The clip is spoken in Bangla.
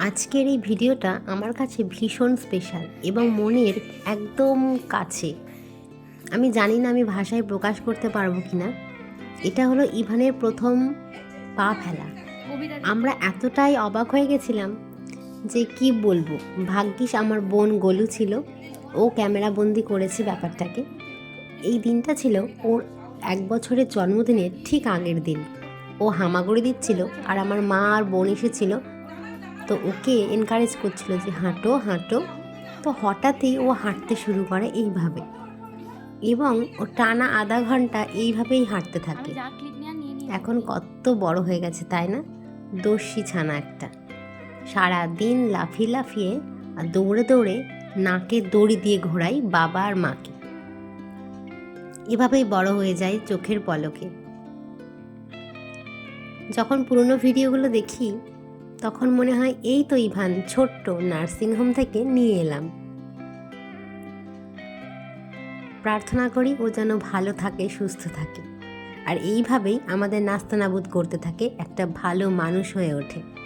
আজকের এই ভিডিওটা আমার কাছে ভীষণ স্পেশাল এবং মনের একদম কাছে। আমি জানি না আমি ভাষায় প্রকাশ করতে পারব কি না এটা হলো ইভানের প্রথম পা ফেলা। আমরা এতটাই অবাক হয়ে গেছিলাম যে কি বলব? ভাগ্যিস আমার বোন গোলু ছিল। ও ক্যামেরা বন্দি করেছে ব্যাপারটাকে। এই দিনটা ছিল ওর এক বছরের জন্মদিনের ঠিক আগের দিন। ও হামাগুড়ি দিচ্ছিল আর আমার মা আর বোন এসেছিল তো ওকে এনকারেজ করছিল যে, হাঁটো হাঁটো। তো হঠাৎই ও হাঁটতে শুরু করে এইভাবে। এবং ও টানা আধা ঘণ্টা এইভাবেই হাঁটতে থাকে। এখন কত বড় হয়ে গেছে, তাই না? দর্শি ছানা একটা। সারা দিন লাফিয়ে লাফিয়ে আর দৌড়ে দৌড়ে নাকে দড়ি দিয়ে ঘোরাই বাবা আর মাকে। এভাবেই বড় হয়ে যায় চোখের পলকে। যখন পুরনো ভিডিওগুলো দেখি তখন মনে হয় এই তো ইভান, ছোট্ট নার্সিংহোম থেকে নিয়ে এলাম। প্রার্থনা করি ও যেন ভালো থাকে, সুস্থ থাকে। আর এইভাবেই আমাদের নাস্তানাবুদ করতে থাকে একটা ভালো মানুষ হয়ে ওঠে।